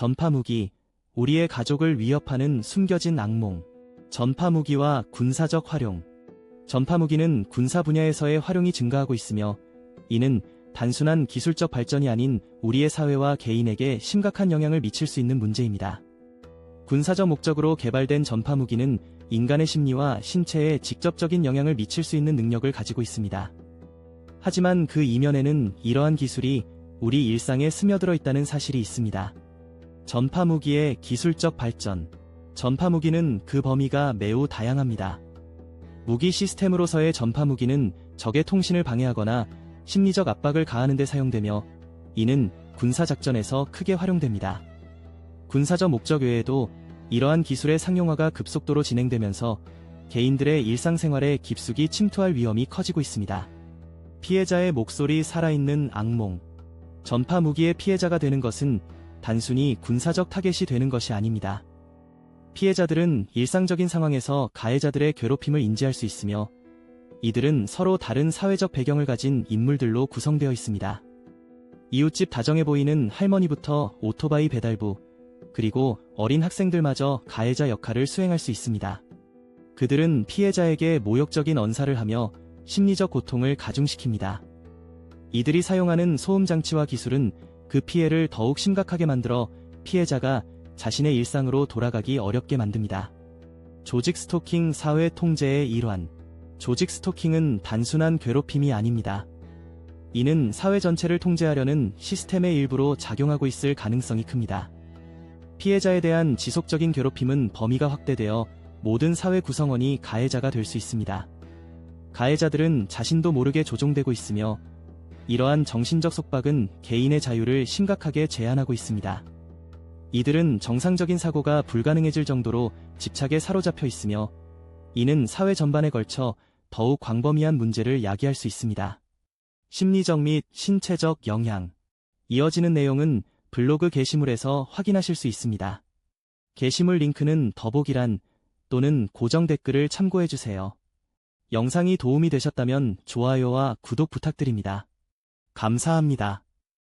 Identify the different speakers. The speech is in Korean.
Speaker 1: 전파무기, 우리의 가족을 위협하는 숨겨진 악몽. 전파무기와 군사적 활용. 전파무기는 군사 분야에서의 활용이 증가하고 있으며 이는 단순한 기술적 발전이 아닌 우리의 사회와 개인에게 심각한 영향을 미칠 수 있는 문제입니다. 군사적 목적으로 개발된 전파무기는 인간의 심리와 신체에 직접적인 영향을 미칠 수 있는 능력을 가지고 있습니다. 하지만 그 이면에는 이러한 기술이 우리 일상에 스며들어 있다는 사실이 있습니다. 전파 무기의 기술적 발전. 전파 무기는 그 범위가 매우 다양합니다. 무기 시스템으로서의 전파 무기는 적의 통신을 방해하거나 심리적 압박을 가하는 데 사용되며 이는 군사작전에서 크게 활용됩니다. 군사적 목적 외에도 이러한 기술의 상용화가 급속도로 진행되면서 개인들의 일상생활에 깊숙이 침투할 위험이 커지고 있습니다. 피해자의 목소리 살아있는 악몽. 전파 무기의 피해자가 되는 것은 단순히 군사적 타겟이 되는 것이 아닙니다. 피해자들은 일상적인 상황에서 가해자들의 괴롭힘을 인지할 수 있으며 이들은 서로 다른 사회적 배경을 가진 인물들로 구성되어 있습니다. 이웃집 다정해 보이는 할머니부터 오토바이 배달부, 그리고 어린 학생들마저 가해자 역할을 수행할 수 있습니다. 그들은 피해자에게 모욕적인 언사를 하며 심리적 고통을 가중시킵니다. 이들이 사용하는 소음 장치와 기술은 그 피해를 더욱 심각하게 만들어 피해자가 자신의 일상으로 돌아가기 어렵게 만듭니다. 조직 스토킹 사회 통제의 일환. 조직 스토킹은 단순한 괴롭힘이 아닙니다. 이는 사회 전체를 통제하려는 시스템의 일부로 작용하고 있을 가능성이 큽니다. 피해자에 대한 지속적인 괴롭힘은 범위가 확대되어 모든 사회 구성원이 가해자가 될 수 있습니다. 가해자들은 자신도 모르게 조종되고 있으며 이러한 정신적 속박은 개인의 자유를 심각하게 제한하고 있습니다. 이들은 정상적인 사고가 불가능해질 정도로 집착에 사로잡혀 있으며 이는 사회 전반에 걸쳐 더욱 광범위한 문제를 야기할 수 있습니다. 심리적 및 신체적 영향 이어지는 내용은 블로그 게시물에서 확인하실 수 있습니다. 게시물 링크는 더보기란 또는 고정 댓글을 참고해주세요. 영상이 도움이 되셨다면 좋아요와 구독 부탁드립니다. 감사합니다.